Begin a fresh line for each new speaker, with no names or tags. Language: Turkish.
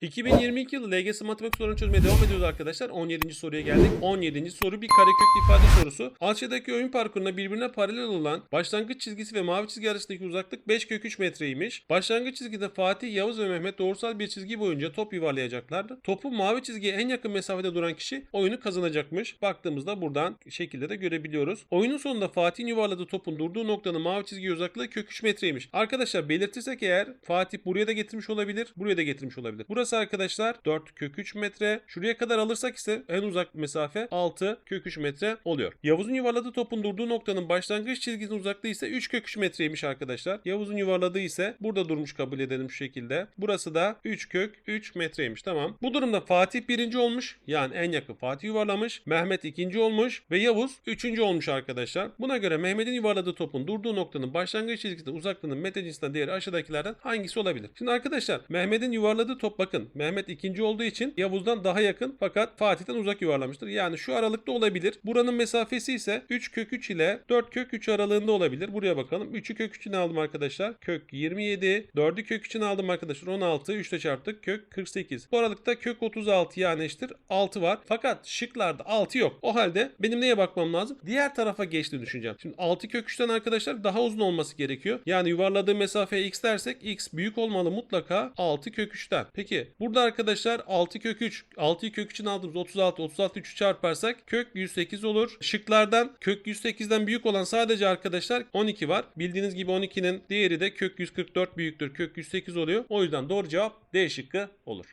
2022 yılı LGS matematik sorularını çözmeye devam ediyoruz arkadaşlar. 17. soruya geldik. 17. soru bir kareköklü ifade sorusu. Aşağıdaki oyun parkurunda birbirine paralel olan başlangıç çizgisi ve mavi çizgi arasındaki uzaklık 5 kök 3 metreymiş. Başlangıç çizgide Fatih, Yavuz ve Mehmet doğrusal bir çizgi boyunca top yuvarlayacaklardı. Topu mavi çizgiye en yakın mesafede duran kişi oyunu kazanacakmış. Baktığımızda buradan şekilde de görebiliyoruz. Oyunun sonunda Fatih'in yuvarladığı topun durduğu noktanın mavi çizgi uzaklığı kök 3 metreymiş. Arkadaşlar belirtirsek eğer Fatih buraya da getirmiş olabilir, buraya da getirmiş olabilir. Burası arkadaşlar 4 kök 3 metre. Şuraya kadar alırsak ise en uzak mesafe 6 kök 3 metre oluyor. Yavuz'un yuvarladığı topun durduğu noktanın başlangıç çizgisinin uzaklığı ise 3 kök 3 metreymiş arkadaşlar. Yavuz'un yuvarladığı ise burada durmuş kabul edelim şu şekilde. Burası da 3 kök 3 metreymiş. Tamam. Bu durumda Fatih birinci olmuş. Yani en yakın Fatih yuvarlamış. Mehmet ikinci olmuş. Ve Yavuz üçüncü olmuş arkadaşlar. Buna göre Mehmet'in yuvarladığı topun durduğu noktanın başlangıç çizgisinde uzaklığının metre cinsinden değeri aşağıdakilerden hangisi olabilir? Şimdi arkadaşlar Mehmet'in yuvarladığı top bakın. Mehmet ikinci olduğu için Yavuz'dan daha yakın fakat Fatih'ten uzak yuvarlamıştır. Yani şu aralıkta olabilir. Buranın mesafesi ise 3 kök 3 ile 4 kök 3 aralığında olabilir. Buraya bakalım. 3'ü kök 3'ünü aldım arkadaşlar. Kök 27. 4'ü kök 3'ünü aldım arkadaşlar. 16. 3 ile çarptık. Kök 48. Bu aralıkta kök 36 yani eşittir 6 var. Fakat şıklarda 6 yok. O halde benim neye bakmam lazım? Diğer tarafa geçtiğini düşüneceğim. Şimdi 6 kök 3'ten arkadaşlar daha uzun olması gerekiyor. Yani yuvarladığı mesafeye x dersek x büyük olmalı mutlaka 6 kök 3'ten. Peki burada arkadaşlar 6 kök 3. 6'yı kök 3'ün aldığımız 36. 36 3'ü çarparsak kök 108 olur. Şıklardan kök 108'den büyük olan sadece arkadaşlar 12 var. Bildiğiniz gibi 12'nin değeri de kök 144 büyüktür. Kök 108 oluyor. O yüzden doğru cevap D şıkkı olur.